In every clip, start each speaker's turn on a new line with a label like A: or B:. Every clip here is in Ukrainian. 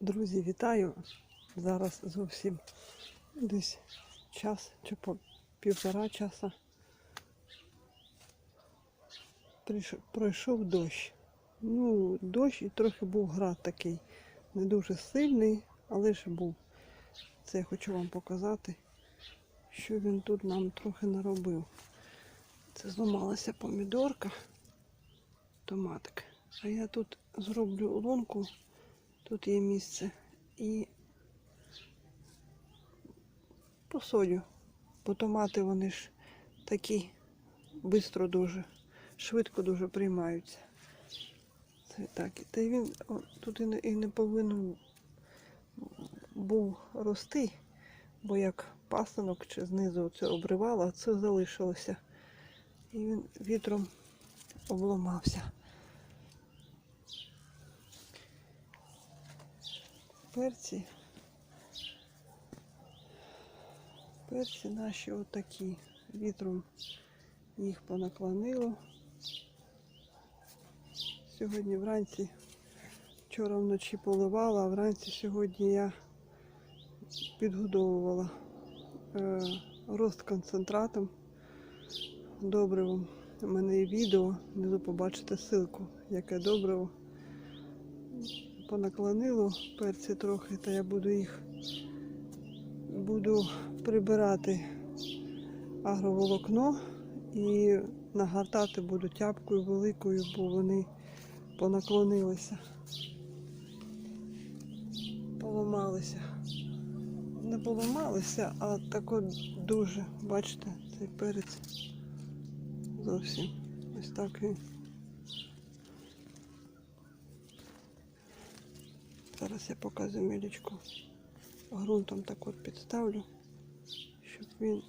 A: Друзі, вітаю! Зараз зовсім десь час чи по півтора часа. Пройшов дощ. Ну, дощ і трохи був град такий. Не дуже сильний, але ж був. Це я хочу вам показати, що він тут нам трохи наробив. Це зламалася помідорка, томатик. А я тут зроблю лунку Тут є місце. І посадю. Бо томати вони ж такі швидко дуже, швидко дуже приймаються. Це так. Та й він тут і не, і не повинен був рости, бо як пасинок чи знизу це обривало, а це залишилося. І він вітром обламався. Перці. Перці наші отакі. Вітром їх понаклонило. Сьогодні вранці, вчора вночі поливала, а вранці сьогодні я підгодовувала е, рост концентратом добривом. У мене є відео, внизу побачите ссылку, яке добриво понаклонило перці трохи, то я буду їх буду прибирати агроволокно і нагортати буду тяпкою великою, бо вони понаклонилися. Поламалися. Не поламалися, а так от дуже, бачите, цей перець зовсім ось так він. Зараз я показую мілічку. Грунтом так от підставлю, щоб він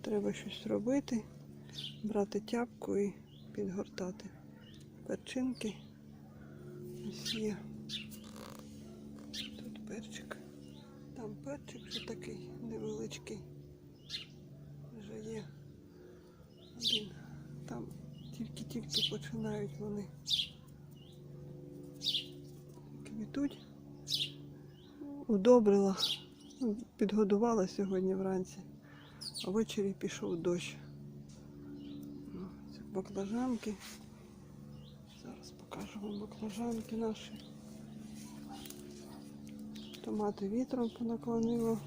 A: треба щось робити, брати тяпку і підгортати. Перчинки. Ось є. Тут перчик. Там перчик вже такий невеличкий. Вже є один. Там тільки-тільки починають вони квітуть. Удобрила, ну, підгодувала сьогодні вранці, а ввечері пішов дощ. Ну, Це баклажанки. Зараз покажу вам баклажанки наші. Томати вітром понаклонило.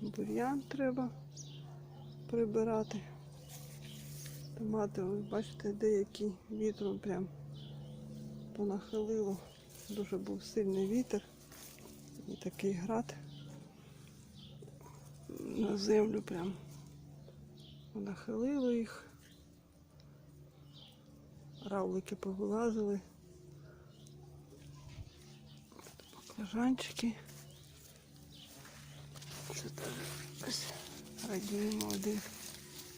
A: Бур'ян треба прибирати. Томати, ось бачите, деякі вітром прям понахилило. Дуже був сильний вітер і такий град на землю прям понахилило їх. Равлики повилазили. Баклажанчики. Це теж радіємо один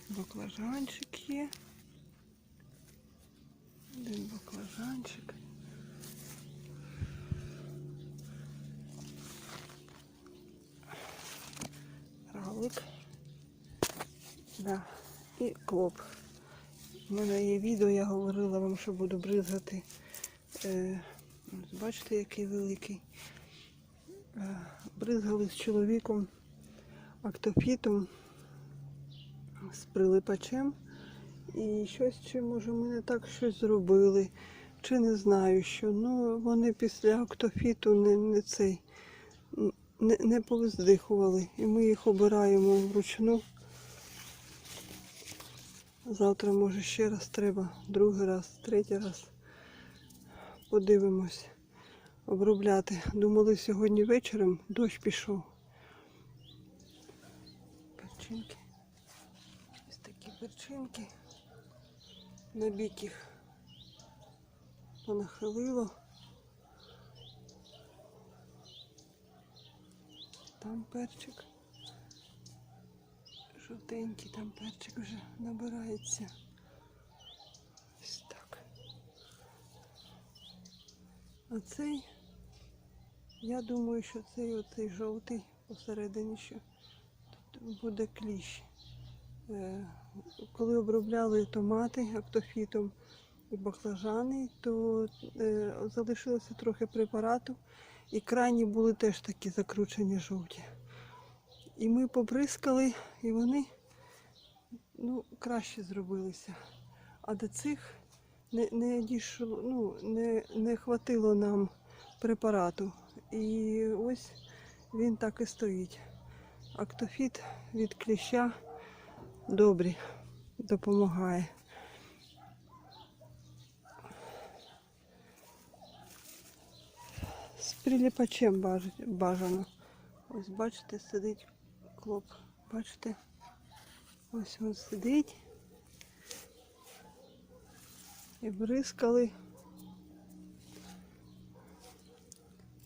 A: баклажанчик є. Один баклажанчик. Равлик. Да. І клоп. У мене є відео, я говорила вам, що буду бризгати. Е, бачите, який великий. Е, бризгали з чоловіком актофітом з прилипачем. І щось, чи може ми не так щось зробили, чи не знаю що. Ну, вони після актофіту не, не цей не, не повиздихували. І ми їх обираємо вручну. Завтра, може, ще раз треба, другий раз, третій раз. Подивимось, обробляти. Думали сьогодні вечором дощ пішов. Перчинки. Ось такі перчинки. На бік їх понахилило. Там перчик. Жовтенький там перчик вже набирається. Ось так. А цей, я думаю, що цей оцей жовтий посередині ще. Буде кліщ. Е, Коли обробляли томати актофітом і баклажани, то е, залишилося трохи препарату, і крайні були теж такі закручені жовті. І ми побризкали, і вони ну, краще зробилися. А до цих не, не дійшло, ну, не, не хватило нам препарату. І ось він так і стоїть. Актофіт від кліща добрі, допомагає. З приліпачем бажано. Ось бачите, сидить клоп. Бачите? Ось він сидить. І бризкали.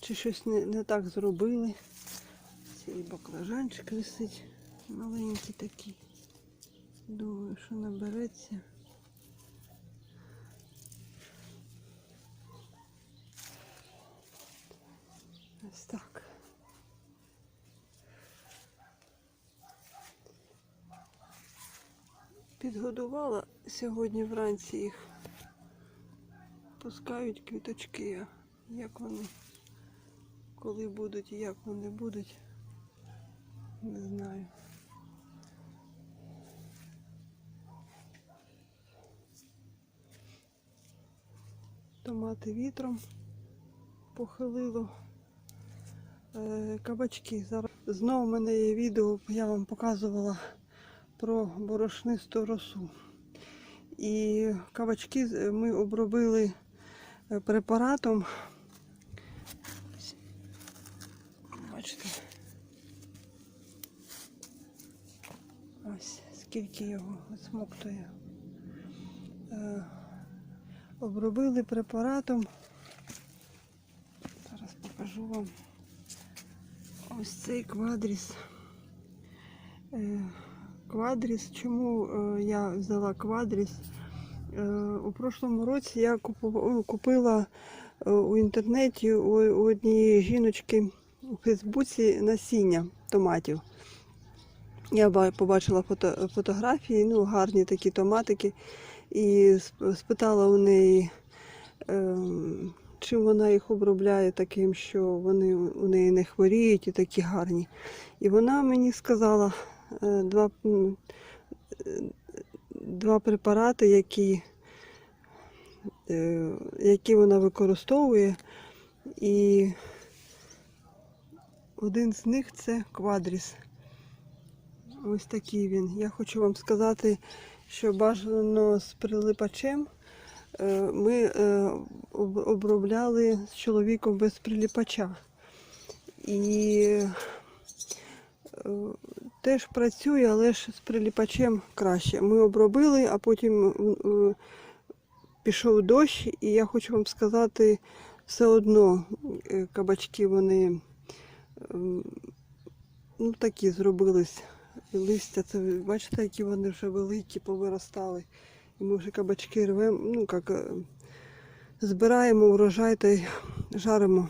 A: Чи щось не, не так зробили. Цей баклажанчик висить. Маленький такий. Думаю, що набереться. Ось так. Підгодувала сьогодні вранці їх. Пускають квіточки. Як вони, коли будуть і як вони будуть, не знаю. Томати вітром похилило. Е, Кабачки. Зараз знову в мене є відео, я вам показувала про борошнисту росу. І кабачки ми обробили е, препаратом. Ось. Бачите. Ось скільки його смоктує. Е, Обробили препаратом. Зараз покажу вам ось цей квадріс. Е, Квадріс. Чому е, я взяла квадріс? У прошлому році я купила у інтернеті у у однієї жіночки у Фейсбуці насіння томатів. Я побачила фото, фотографії, ну, гарні такі томатики, і спитала у неї, ем, чим вона їх обробляє таким, що вони у неї не хворіють і такі гарні. І вона мені сказала е, два, е, два препарати, які, е, які вона використовує. І один з них це квадріс. Ось такий він. Я хочу вам сказати, що бажано з прилипачем. Е, Ми е, обробляли з чоловіком без приліпача. І е, теж працює, але ж з приліпачем краще. Ми обробили, а потім пішов дощ, і я хочу вам сказати, все одно кабачки вони ну, такі зробились. Листя, це бачите, які вони вже великі, повиростали. І ми вже кабачки рвемо, ну як е, збираємо урожай та й жаримо,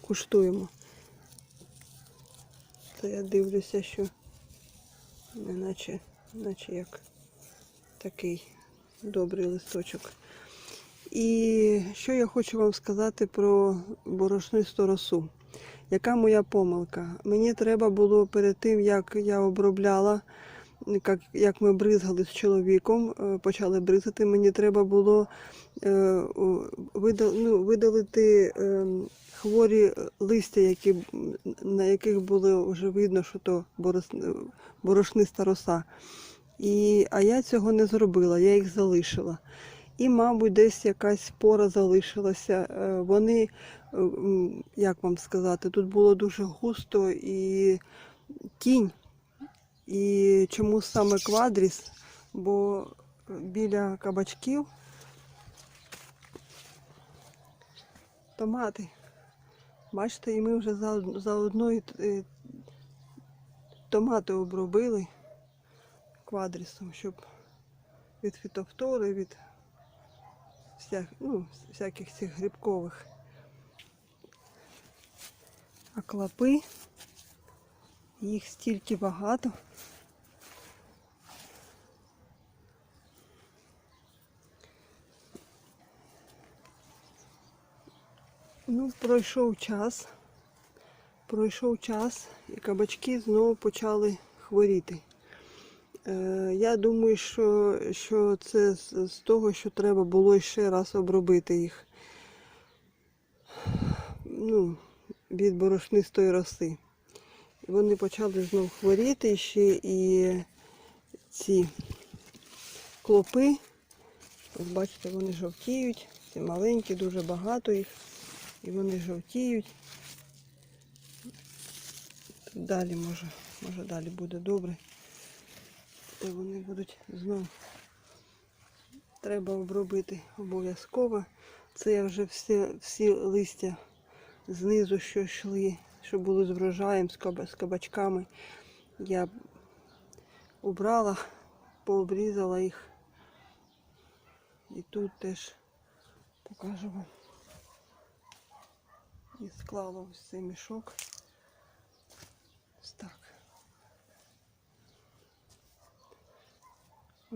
A: куштуємо. Це я дивлюся, що не наче, наче як такий добрий листочок. І що я хочу вам сказати про борошнисту росу. Яка моя помилка? Мені треба було перед тим, як я обробляла, як, як ми бризгали з чоловіком, е, почали бризати, мені треба було е, видал, ну, видалити е, хворі листя, які, на яких було вже видно, що то борос- борошниста роса. І, а я цього не зробила, я їх залишила. І, мабуть, десь якась спора залишилася. Е, Вони, е, як вам сказати, тут було дуже густо і тінь. І чому саме квадріс? Бо біля кабачків томати. Бачите, і ми вже за, заодно т- і томати обробили квадрісом, щоб від фітофтори, від всяк, ну, всяких цих грибкових. А клопи Їх стільки багато. Ну, пройшов час. Пройшов час і кабачки знову почали хворіти. Е, я думаю, що, що це з, того, що треба було ще раз обробити їх. Ну, від борошнистої роси. Вони почали знов хворіти ще і ці клопи. Ось бачите, вони жовтіють. Ці маленькі, дуже багато їх. І вони жовтіють. Далі може, може далі буде добре. Та вони будуть знов. Треба обробити обов'язково. Це я вже всі, всі листя знизу, що йшли, що були з врожаєм, з кабачками. Я убрала, пообрізала їх. І тут теж покажу вам. І склала ось цей мішок. Ось так.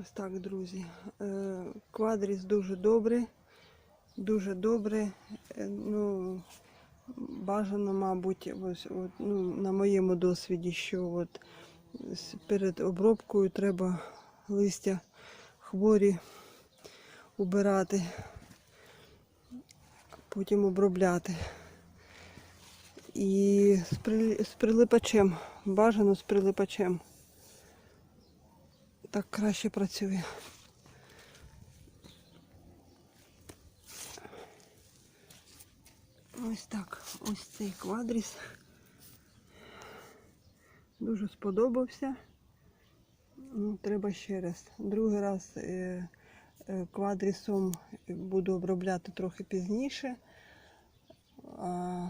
A: Ось так, друзі. Е, Квадріс дуже добре. Дуже добре. Ну, бажано, мабуть, ось, от, ну, на моєму досвіді, що от перед обробкою треба листя хворі убирати, потім обробляти. І з прилипачем. Бажано з прилипачем. Так краще працює. Ось так. Ось цей квадріс. Дуже сподобався. Ну, треба ще раз. Другий раз е, е, квадрісом буду обробляти трохи пізніше. А,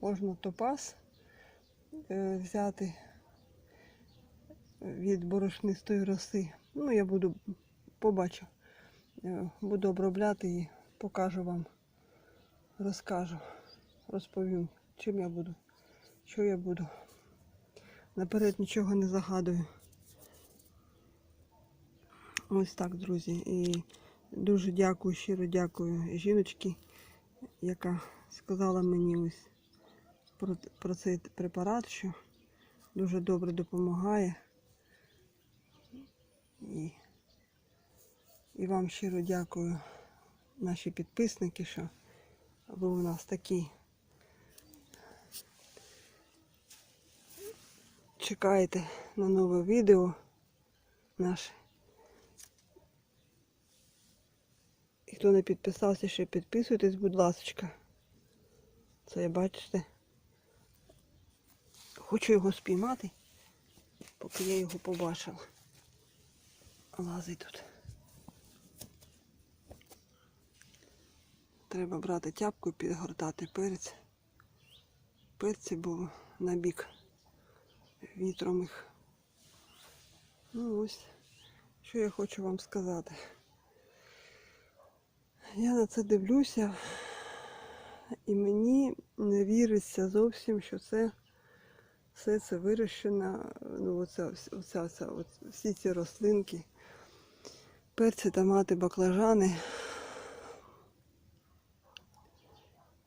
A: можна топаз е, взяти від борошнистої роси. Ну, я буду побачу. Е, Буду обробляти і покажу вам. Розкажу, розповім, чим я буду, що я буду. Наперед нічого не загадую. Ось так, друзі. І дуже дякую, щиро дякую жіночці, яка сказала мені ось про, про цей препарат, що дуже добре допомагає. І вам щиро дякую, наші підписники, що ви у нас такі. Чекаєте на нове відео наше. І хто не підписався, ще підписуйтесь, будь ласка. Це бачите. Хочу його спіймати, поки я його побачила. Лазить тут. Треба брати тяпку і підгортати перець. Перці, бо на бік вітром їх. Ну ось, що я хочу вам сказати. Я на це дивлюся, і мені не віриться зовсім, що це все це вирощено, ну оця, оця, оця, от, всі ці рослинки, перці, томати, баклажани,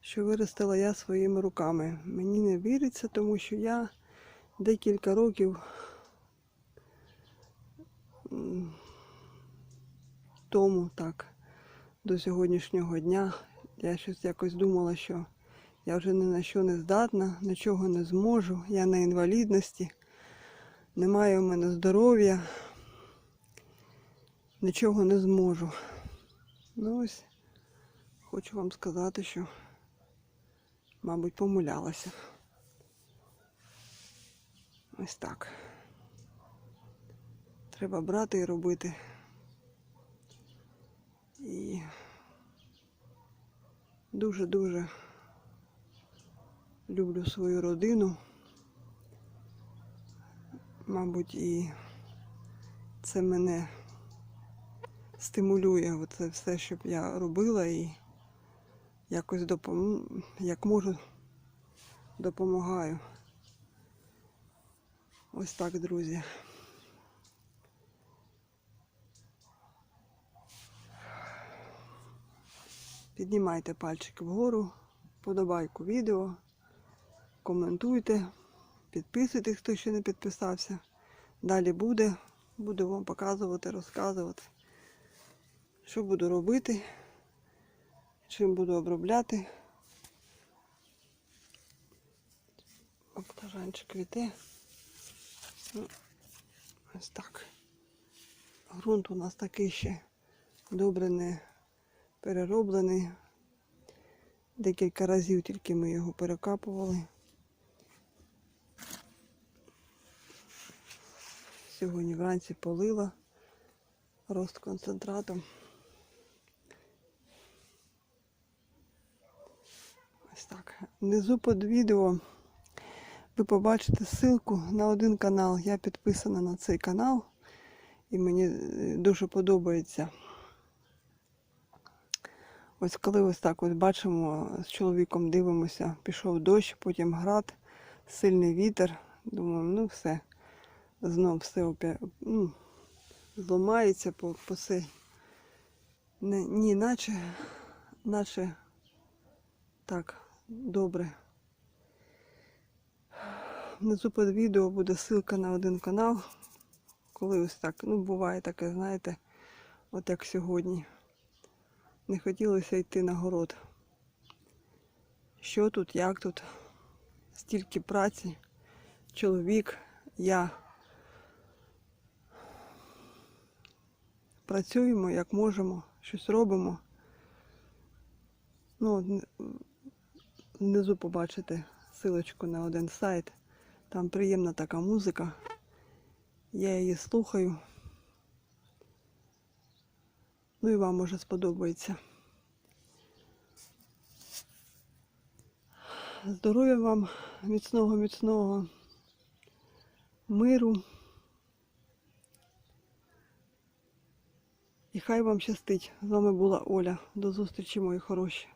A: що виростила я своїми руками. Мені не віриться, тому що я декілька років тому так до сьогоднішнього дня. Я щось якось думала, що я вже ні на що не здатна, нічого не зможу. Я на інвалідності, немає у мене здоров'я, нічого не зможу. Ну ось хочу вам сказати, що, мабуть, помилялася. Ось так. Треба брати і робити. І дуже-дуже люблю свою родину. Мабуть, і це мене стимулює оце все, щоб я робила і якось допом... як можу допомагаю. Ось так, друзі. Піднімайте пальчики вгору, подобайку відео, коментуйте, підписуйтесь, хто ще не підписався. Далі буде, буду вам показувати, розказувати, що буду робити, чим буду обробляти. Баклажанчик квіте. Ну, ось так. Грунт у нас такий ще добре не перероблений. Декілька разів тільки ми його перекапували. Сьогодні вранці полила рост концентратом. Ось так. Внизу під відео ви побачите ссылку на один канал. Я підписана на цей канал і мені е, дуже подобається. Ось коли ось так ось бачимо, з чоловіком дивимося, пішов дощ, потім град, сильний вітер. Думаю, ну все, знов все опять, ну, зламається по, по. Не, ні, наче, наче так, добре. Внизу під відео буде ссылка на один канал. Коли ось так, ну буває таке, знаєте, от як сьогодні. Не хотілося йти на город. Що тут, як тут? Стільки праці, чоловік, я. Працюємо як можемо, щось робимо. Ну, внизу побачите силочку на один сайт. Там приємна така музика. Я її слухаю. Ну і вам може сподобається. Здоров'я вам, міцного, міцного миру. І хай вам щастить. З вами була Оля. До зустрічі, мої хороші.